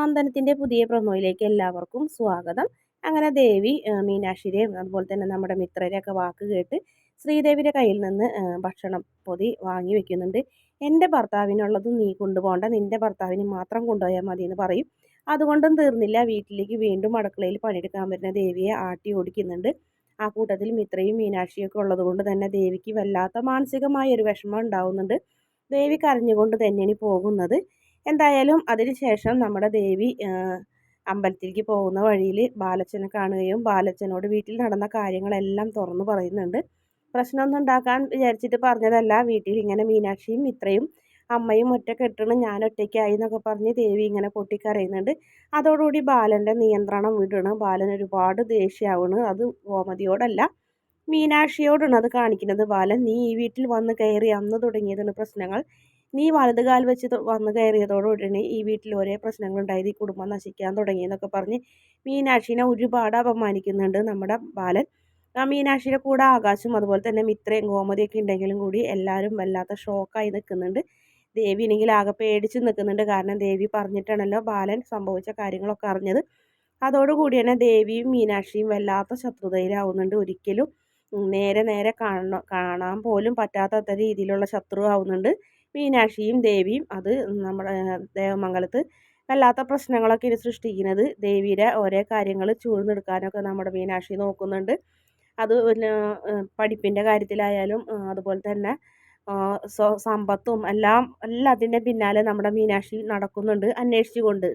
സാന്ത്വനത്തിന്റെ പുതിയ പ്രൊമോയിലേക്ക് എല്ലാവർക്കും സ്വാഗതം. അങ്ങനെ ദേവി മീനാക്ഷിയുടെയും അതുപോലെ തന്നെ നമ്മുടെ മിത്രരെയൊക്കെ വാക്ക് കേട്ട് ശ്രീദേവിയുടെ കയ്യിൽ നിന്ന് ഭക്ഷണം പൊതി വാങ്ങി വെക്കുന്നുണ്ട്. എന്റെ ഭർത്താവിനുള്ളത് നീ കൊണ്ടുപോകണ്ട. നിന്റെ ഭർത്താവിന് മാത്രം കൊണ്ടുപോയാൽ മതി എന്ന് പറയും. അതുകൊണ്ടും തീർന്നില്ല. വീട്ടിലേക്ക് വീണ്ടും അടുക്കളയിൽ പണിയെടുക്കാൻ വരുന്ന ദേവിയെ ആട്ടി ഓടിക്കുന്നുണ്ട്. ആ കൂട്ടത്തിൽ മിത്രയും മീനാക്ഷിയൊക്കെ ഉള്ളത് കൊണ്ട് തന്നെ ദേവിക്ക് വല്ലാത്ത മാനസികമായ ഒരു വിഷമം ഉണ്ടാവുന്നുണ്ട്. ദേവി കരഞ്ഞുകൊണ്ട് തന്നെയാണ് പോകുന്നത്. എന്തായാലും അതിനുശേഷം നമ്മുടെ ദേവി അമ്പലത്തിലേക്ക് പോകുന്ന വഴിയിൽ ബാലച്ചനെ കാണുകയും ബാലച്ചനോട് വീട്ടിൽ നടന്ന കാര്യങ്ങളെല്ലാം തുറന്നു പറയുന്നുണ്ട്. പ്രശ്നമൊന്നും ഉണ്ടാക്കാൻ വിചാരിച്ചിട്ട് പറഞ്ഞതല്ല. വീട്ടിൽ ഇങ്ങനെ മീനാക്ഷിയും ഇത്രയും അമ്മയും ഒറ്റ കെട്ടണം ഞാൻ ഒറ്റയ്ക്കായി എന്നൊക്കെ പറഞ്ഞ് ദേവി ഇങ്ങനെ പൊട്ടിക്കരയുന്നുണ്ട്. അതോടുകൂടി ബാലന്റെ നിയന്ത്രണം വിടണം. ബാലൻ ഒരുപാട് ദേഷ്യമാവണ് അത് ഗോമതിയോടല്ല മീനാക്ഷിയോടാണ് അത് കാണിക്കുന്നത്. ബാലൻ നീ ഈ വീട്ടിൽ വന്ന് കയറി അന്ന് തുടങ്ങിയതാണ് പ്രശ്നങ്ങൾ. നീ വലതുകാൽ വെച്ച് വന്ന് കയറിയതോടുകൂടി ഈ വീട്ടിൽ ഒരേ പ്രശ്നങ്ങളുണ്ടായത്. ഈ കുടുംബം നശിക്കാൻ തുടങ്ങിയെന്നൊക്കെ പറഞ്ഞ് മീനാക്ഷിനെ ഒരുപാട് അപമാനിക്കുന്നുണ്ട് നമ്മുടെ ബാലൻ. ആ മീനാക്ഷിയുടെ കൂടെ ആകാശം അതുപോലെ തന്നെ മിത്രയും ഗോമതിയൊക്കെ ഉണ്ടെങ്കിലും കൂടി എല്ലാവരും വല്ലാത്ത ഷോക്കായി നിൽക്കുന്നുണ്ട്. ദേവി ഇല്ലെങ്കിൽ ആകെ പേടിച്ച് നിൽക്കുന്നുണ്ട്. കാരണം ദേവി പറഞ്ഞിട്ടാണല്ലോ ബാലൻ സംഭവിച്ച കാര്യങ്ങളൊക്കെ അറിഞ്ഞത്. അതോടുകൂടി തന്നെ ദേവിയും മീനാക്ഷിയും വല്ലാത്ത ശത്രുതയിലാവുന്നുണ്ട് ഒരിക്കലും. നേരെ നേരെ കാണാൻ കാണാൻ പോലും പറ്റാത്ത രീതിയിലുള്ള ശത്രു ആവുന്നുണ്ട് മീനാക്ഷിയും ദേവിയും അത് നമ്മുടെ ദേവമംഗലത്ത് വല്ലാത്ത പ്രശ്നങ്ങളൊക്കെ ഇനി സൃഷ്ടിക്കുന്നത്. ദേവിയുടെ ഓരോ കാര്യങ്ങൾ ചൂഴ്ന്നെടുക്കാനൊക്കെ നമ്മുടെ മീനാക്ഷി നോക്കുന്നുണ്ട്. അത് പഠിപ്പിന്റെ കാര്യത്തിലായാലും അതുപോലെ തന്നെ സമ്പത്തും എല്ലാം എല്ലാത്തിന്റെ പിന്നാലെ നമ്മുടെ മീനാക്ഷി നടക്കുന്നുണ്ട് അന്വേഷിച്ചുകൊണ്ട്.